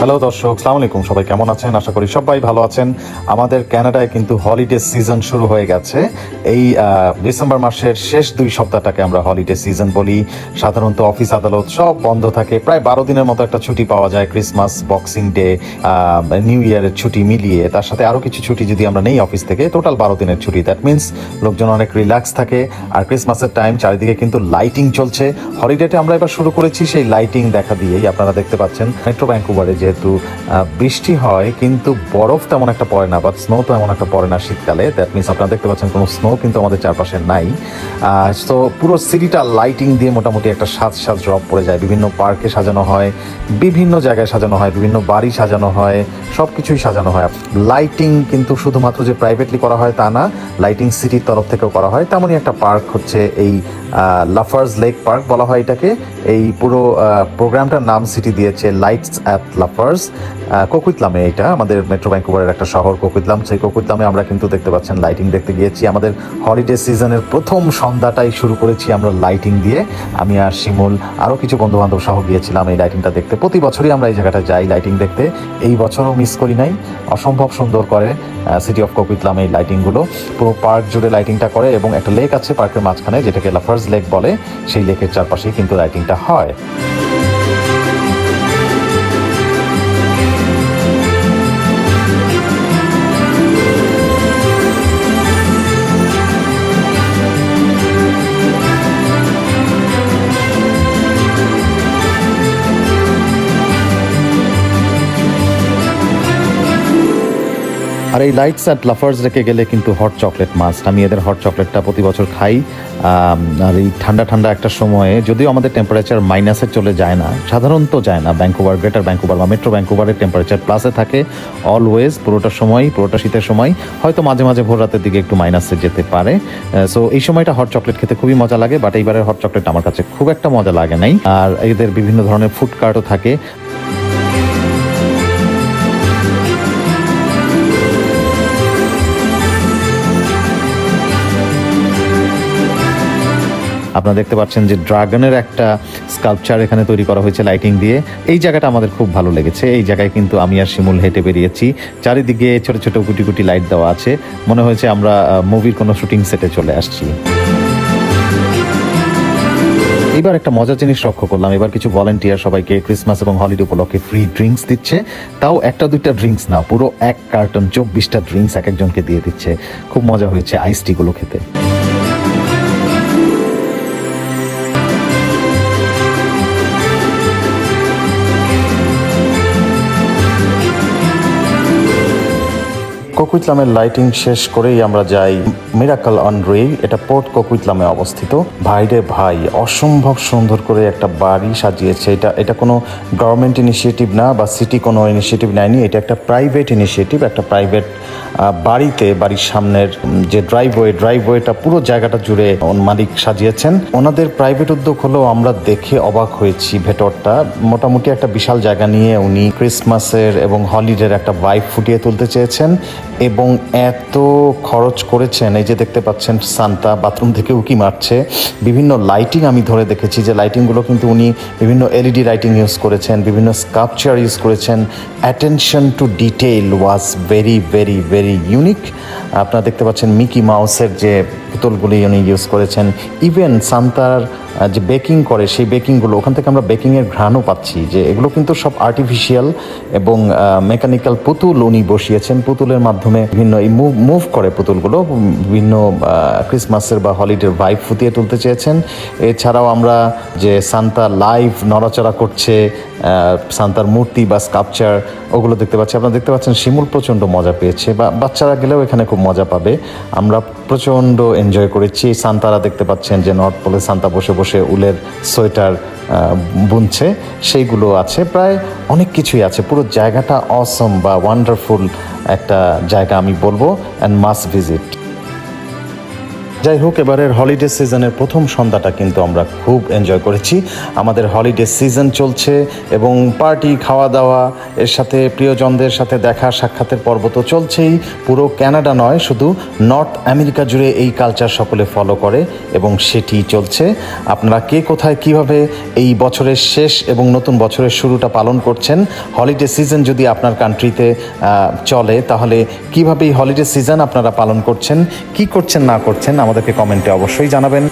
Hello দর্শক, সালাম আলাইকুম। সবাই কেমন আছেন? আশা করি সবাই ভালো আছেন। আমাদের কানাডায় কিন্তু হলিডে সিজন শুরু হয়ে গেছে। এই ডিসেম্বর মাসের শেষ দুই সপ্তাহটাকে আমরা হলিডে সিজন বলি। সাধারণত অফিস আদালত সব বন্ধ থাকে। প্রায় বারো দিনের মতো একটা ছুটি পাওয়া যায় ক্রিসমাস বক্সিং ডে নিউ ইয়ারের ছুটি মিলিয়ে। তার সাথে আরও কিছু ছুটি যদি আমরা নেই অফিস থেকে টোটাল বারো দিনের ছুটি। দ্যাট মিনস লোকজন অনেক রিল্যাক্স থাকে। আর ক্রিসমাসের টাইম চারিদিকে কিন্তু লাইটিং চলছে। হলিডেতে আমরা এবার শুরু করেছি সেই লাইটিং দেখা দিয়েই। আপনারা দেখতে পাচ্ছেন মেট্রো ভ্যাঙ্কুভারে যেহেতু বৃষ্টি হয়, কিন্তু বরফ তেমন একটা পড়ে না বা স্নো তো এমন একটা পড়ে না শীতকালে। দ্যাট মিনস আপনারা দেখতে পাচ্ছেন কোনো স্নো কিন্তু আমাদের চারপাশে নাই। তো পুরো সিটিটা লাইটিং দিয়ে মোটামুটি একটা সাজ সাজ রব পড়ে যায়। বিভিন্ন পার্কে সাজানো হয়, বিভিন্ন জায়গায় সাজানো হয়, বিভিন্ন বাড়ি সাজানো হয় সব কিছুই সাজানো হয়। লাইটিং কিন্তু শুধুমাত্র যে প্রাইভেটলি করা হয় তা না লাইটিং সিটির তরফ থেকেও করা হয়। তেমনই একটা পার্ক হচ্ছে এই লাফার্স লেক পার্ক বলা হয় এটাকে। এই পুরো প্রোগ্রামটার নাম সিটি দিয়েছে লাইটস অ্যাট লাফার্স কোকুইতলামে এটা, আমাদের মেট্রো ভ্যাঙ্কুভারের একটা শহর কোকুইতলাম সেই কোকুইতলামে আমরা কিন্তু দেখতে পাচ্ছেন লাইটিং দেখতে গিয়েছি। আমাদের হলিডে সিজনের প্রথম সন্ধ্যাটাই শুরু করেছি আমরা লাইটিং দিয়ে। আমি আর শিমুল আরও কিছু বন্ধু বান্ধব সহ গিয়েছিলাম এই লাইটিংটা দেখতে। প্রতি বছরই আমরা এই জায়গাটা যাই লাইটিং দেখতে। এই বছরও মিস করি নাই। অসম্ভব সুন্দর করে সিটি অফ কপিতলাম এই লাইটিংগুলো পুরো পার্ক জুড়ে লাইটিংটা করে এবং একটা লেক আছে পার্কের মাঝখানে, যেটাকে লাফার্স লেক বলে। সেই লেকের চারপাশেই কিন্তু লাইটিংটা হয়। আর এই লাইটস অ্যাট লাফার্স রেখে গেলে কিন্তু হট চকলেট মাস্ট আমি এদের হট চকলেটটা প্রতি বছর খাই। আর এই ঠান্ডা ঠান্ডা একটা সময়ে যদিও আমাদের টেম্পারেচার মাইনাসে চলে যায় না, সাধারণত যায় না ব্যাঙ্কুভার গ্রেটার ব্যাঙ্কুভার বা মেট্রো ব্যাঙ্কুভারের টেম্পারেচার প্লাসে থাকে। অলওয়েজ পুরোটা সময়, পুরোটা শীতের সময়, হয়তো মাঝে মাঝে ভোর রাতের দিকে একটু মাইনাসে যেতে পারে। সো এই সময়টা হট চকলেট খেতে খুবই মজা লাগে বাট এইবারের হট চকলেট আমার কাছে খুব একটা মজা লাগে নাই। আর এদের বিভিন্ন ধরনের ফুড কার্টও থাকে। আপনারা দেখতে পাচ্ছেন যে ড্রাগনের একটা স্কাল্পচার এখানে তৈরি করা হয়েছে লাইটিং দিয়ে। এই জায়গাটা আমাদের খুব ভালো লেগেছে। এই জায়গায় কিন্তু আমি আর শিমুল হেঁটে বেরিয়েছি। চারিদিকে ছোট ছোট গুটি গুটি লাইট দেওয়া আছে। মনে হয়েছে আমরা মুভির কোনো শুটিং সেটে চলে আসছি। এবার একটা মজার জিনিস লক্ষ্য করলাম। এবার কিছু ভলেন্টিয়ার সবাইকে ক্রিসমাস এবং হলিডে উপলক্ষে ফ্রি ড্রিঙ্কস দিচ্ছে। তাও একটা দুইটা ড্রিঙ্কস না, পুরো এক কার্টন চব্বিশটা ড্রিঙ্কস এক একজনকে দিয়ে দিচ্ছে। খুব মজা হয়েছে আইস টিগুলো খেতে। কোকুইতলামের লাইটিং শেষ করেই আমরা যাই মিরাকল অন রে এটা পোর্ট কোকুইতলামে অবস্থিত। ভাইরে ভাই, অসম্ভব সুন্দর করে একটা বাড়ি সাজিয়েছে। এটা এটা কোনো গভর্নমেন্ট ইনিশিয়েটিভ না বা সিটি কোনো ইনিশিয়েটিভ নেয়নি, এটা একটা প্রাইভেট ইনিশিয়েটিভ একটা প্রাইভেট বাড়িতে, বাড়ির সামনের যে ড্রাইভওয়ে ড্রাইভওয়েটা পুরো জায়গাটা জুড়ে মালিক সাজিয়েছেন। ওনাদের প্রাইভেট উদ্যোগ হলেও আমরা দেখে অবাক হয়েছি ভেতরটা। মোটামুটি একটা বিশাল জায়গা নিয়ে উনি ক্রিসমাসের এবং হলিডের একটা ভাইব ফুটিয়ে তুলতে চেয়েছেন। এবং এত খরচ করেছেন, এই যে দেখতে পাচ্ছেন সান্তা, বাথরুম থেকে উকি মারছে। বিভিন্ন লাইটিং আমি ধরে দেখেছি যে লাইটিংগুলো কিন্তু উনি বিভিন্ন এলইডি লাইটিং ইউজ করেছেন, বিভিন্ন স্কাপচার ইউজ করেছেন। Attention to detail was very very very unique আপনারা দেখতে পাচ্ছেন মিকি মাউসের যে পুতুলগুলি উনি ইউজ করেছেন। ইভেন সান্তার যে বেকিং করে, সেই বেকিংগুলো ওখান থেকে আমরা বেকিংয়ের ঘ্রাণও পাচ্ছি যে এগুলো কিন্তু সব আর্টিফিশিয়াল এবং মেকানিক্যাল পুতুল উনি বসিয়েছেন। পুতুলের মাধ্যমে বিভিন্ন এই মুভ মুভ করে পুতুলগুলো, বিভিন্ন ক্রিসমাসের বা হলিডের ভাইব ফুটিয়ে তুলতে চেয়েছেন। এছাড়াও আমরা যে সান্তা লাইভ নড়াচড়া করছে সান্তার মূর্তি বা স্কাপচার ওগুলো দেখতে পাচ্ছি। আপনারা দেখতে পাচ্ছেন শিমুল প্রচণ্ড মজা পেয়েছে বা বাচ্চারা গেলেও এখানে খুব মজা পাবে। আমরা প্রচণ্ড এনজয় করেছি। সান্তারা দেখতে পাচ্ছেন যে নর্থ পোলে সান্তা বসে বসে উলের সোয়েটার বুনছে। সেইগুলো আছে। প্রায় অনেক কিছুই আছে। পুরো জায়গাটা অসম বা ওয়ান্ডারফুল একটা জায়গা আমি বলব। অ্যান্ড মাস্ট ভিজিট যাই হোক, এবারের হলিডে সিজনের প্রথম সন্ধ্যাটা কিন্তু আমরা খুব এনজয় করেছি। আমাদের হলিডে সিজন চলছে এবং পার্টি খাওয়া দাওয়া এর সাথে প্রিয়জনদের সাথে দেখা, সাক্ষাতের পর্ব তো চলছেই। পুরো ক্যানাডা নয়, শুধু নর্থ আমেরিকা জুড়ে এই কালচার সকলে ফলো করে এবং সেটি চলছে। আপনারা কে কোথায় কীভাবে এই বছরের শেষ এবং নতুন বছরের শুরুটা পালন করছেন? হলিডে সিজন যদি আপনার কান্ট্রিতে চলে, তাহলে কীভাবে এই হলিডে সিজন আপনারা পালন করছেন? কি করছেন, না করছেন? আমাদেরকে কমেন্টে অবশ্যই জানাবেন।